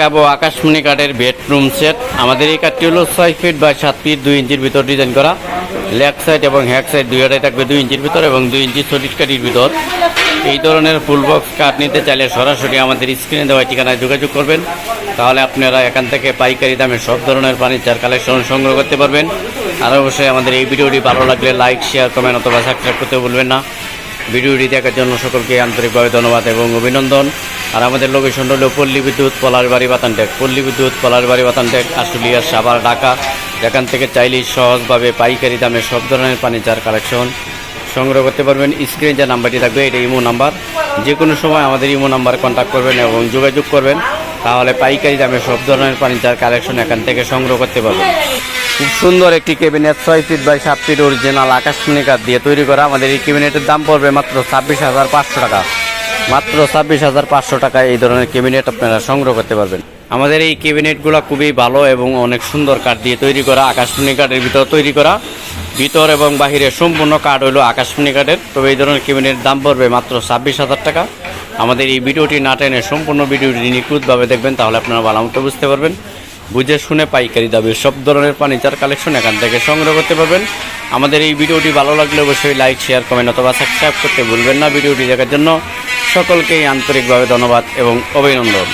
দেখাবো আকাশমণি কাঠের বেডরুম সেট আমাদের এই কাঠটি হলো ছয় ফিট বা সাত ফিট দুই ইঞ্চির ভিতর ডিজাইন করা। লেগ সাইড এবং হ্যাক সাইড দুই দুইটাই থাকবে দুই ইঞ্চির ভিতর এবং দুই ইঞ্চি চল্লিশ কাঠির ভিতর। এই ধরনের ফুল বক্স কাঠ নিতে চাইলে সরাসরি আমাদের স্ক্রিনে দেওয়া ঠিকানায় যোগাযোগ করবেন। তাহলে আপনারা এখান থেকে পাইকারি দামে সব ধরনের ফার্নিচার কালেকশন সংগ্রহ করতে পারবেন। আর অবশ্যই আমাদের এই ভিডিওটি ভালো লাগলে লাইক শেয়ার কমেন্ট অথবা সাবস্ক্রাইব করতে ভুলবেন না। ভিডিওটি দেখার জন্য সকলকে আন্তরিকভাবে ধন্যবাদ এবং অভিনন্দন। আর আমাদের লোকেশন হলো পল্লী বিদ্যুৎ পলার বাড়ি বাতানটেক। পল্লী বিদ্যুৎ পলার বাড়ি বাতানটেক, আশুলিয়া, সাভার, ঢাকা। যেখান থেকে চাইলেই সহজভাবে পাইকারি দামে সব ধরনের ফার্নিচার, কালেকশন সংগ্রহ করতে পারবেন। স্ক্রিনে যে নাম্বারটি থাকবে, এটা ইমো নাম্বার। যে কোনো সময় আমাদের ইমো নাম্বার কন্ট্যাক্ট করবেন এবং যোগাযোগ করবেন। তাহলে পাইকারি দামে সব ধরনের ফার্নিচার, কালেকশন এখান থেকে সংগ্রহ করতে পারবেন। খুব সুন্দর একটি ক্যাবিনেট, ছয় ফিট বাই সাত ফিট অরিজিনাল আকাশমণি দিয়ে তৈরি করা। আমাদের এই ক্যাবিনেটের দাম পড়বে মাত্র ছাব্বিশ হাজার পাঁচশো টাকা। মাত্র ছাব্বিশ হাজার পাঁচশো টাকায় এই ধরনের ক্যাবিনেট আপনারা সংগ্রহ করতে পারবেন। আমাদের এই ক্যাবিনেটগুলো খুবই ভালো এবং অনেক সুন্দর কাঠ দিয়ে তৈরি করা, আকাশমণি কাঠের ভিতর তৈরি করা। ভিতর এবং বাহিরে সম্পূর্ণ কাঠ হলো আকাশমণি কাঠের। তবে এই ধরনের ক্যাবিনেটের দাম পড়বে মাত্র ছাব্বিশ হাজার টাকা। আমাদের এই ভিডিওটি না টেনে সম্পূর্ণ ভিডিওটি নিখুঁতভাবে দেখবেন, তাহলে আপনারা ভালো মতো বুঝতে পারবেন। বুঝে শুনে পাইকারি দামে সব ধরনের ফার্নিচার কালেকশন এখান থেকে সংগ্রহ করতে পারবেন। আমাদের এই ভিডিওটি ভালো লাগলে অবশ্যই লাইক শেয়ার কমেন্ট অথবা সাবস্ক্রাইব করতে ভুলবেন না। ভিডিওটি দেখার জন্য সকলকেই আন্তরিকভাবে ধন্যবাদ এবং অভিনন্দন।